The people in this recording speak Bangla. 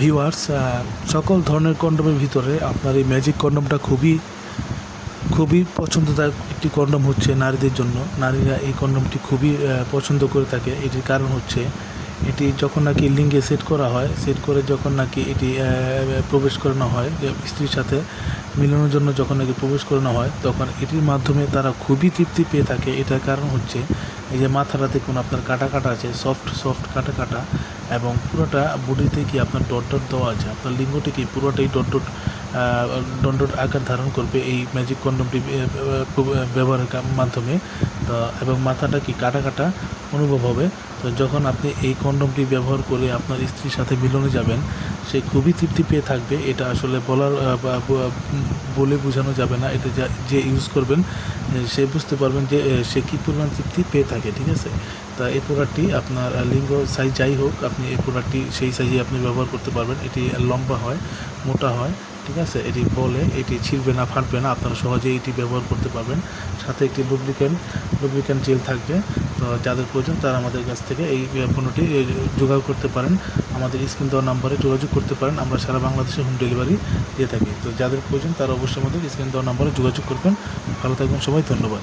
ভিউয়ার্স সকল ধরনের কন্ডোমের ভিতরে আপনার এই ম্যাজিক কন্ডোমটা খুবই খুবই পছন্দদায়ক একটি কন্ডোম হচ্ছে নারীদের জন্য। নারীরা এই কন্ডোমটি খুবই পছন্দ করে থাকে। এটির কারণ হচ্ছে, এটি যখন নাকি লিঙ্গে সেট করা হয় সেট করে যখন নাকি এটি প্রবেশ করানো হয় স্ত্রীর সাথে মিলানোর জন্য যখন নাকি প্রবেশ করানো হয়, তখন এটির মাধ্যমে তারা খুবই তৃপ্তি পেয়ে থাকে। এটার কারণ হচ্ছে, এই যে মাথাটা দেখুন, আপনার কাটা কাটা আছে সফট সফট কাটা কাটা। এবং পুরোটা বডিতে কি আপনার ডট ডট দেওয়া আছে? আপনার লিঙ্গটি কি পুরোটাই ডট ডট ডট আকার ধারণ করবে এই ম্যাজিক কন্ডমটি ব্যবহারের মাধ্যমে? তো, এবং মাথাটা কি কাটা কাটা অনুভব হবে? তো যখন আপনি এই কন্ডমটি ব্যবহার করে আপনার স্ত্রীর সাথে মিলনে যাবেন, সে খুবই তৃপ্তি পেয়ে থাকবে। এটা আসলে বলার বলে বোঝানো যাবে না। এটা যা- যে ইউজ করবেন সে বুঝতে পারবেন যে সে কী পরিমাণ তৃপ্তি পেয়ে থাকে, ঠিক আছে? তা এই প্রোডাক্টটি আপনার লিঙ্গ সাইজ যাই হোক আপনি এই প্রোডাক্টটি সেই সাইজে আপনি ব্যবহার করতে পারবেন। এটি লম্বা হয়, মোটা হয়, ঠিক আছে? এটি বলে, এটি ছিঁড়বে না, ফাটবে না, আপনারা সহজেই এটি ব্যবহার করতে পারবেন। সাথে একটি লুব্রিকেন্ট লুব্রিকেন্ট জেল থাকবে। তো যাদের প্রয়োজন, তারা আমাদের কাছ থেকে এই পণ্যটি যোগাযোগ করতে পারেন। আমাদের স্ক্রিন দেওয়া নাম্বারে যোগাযোগ করতে পারেন। আমরা সারা বাংলাদেশে হোম ডেলিভারি দিয়ে থাকি। তো যাদের প্রয়োজন, তারা অবশ্যই আমাদের স্ক্রিন দেওয়া নাম্বারে যোগাযোগ করবেন। ভালো থাকবেন সবাই, ধন্যবাদ।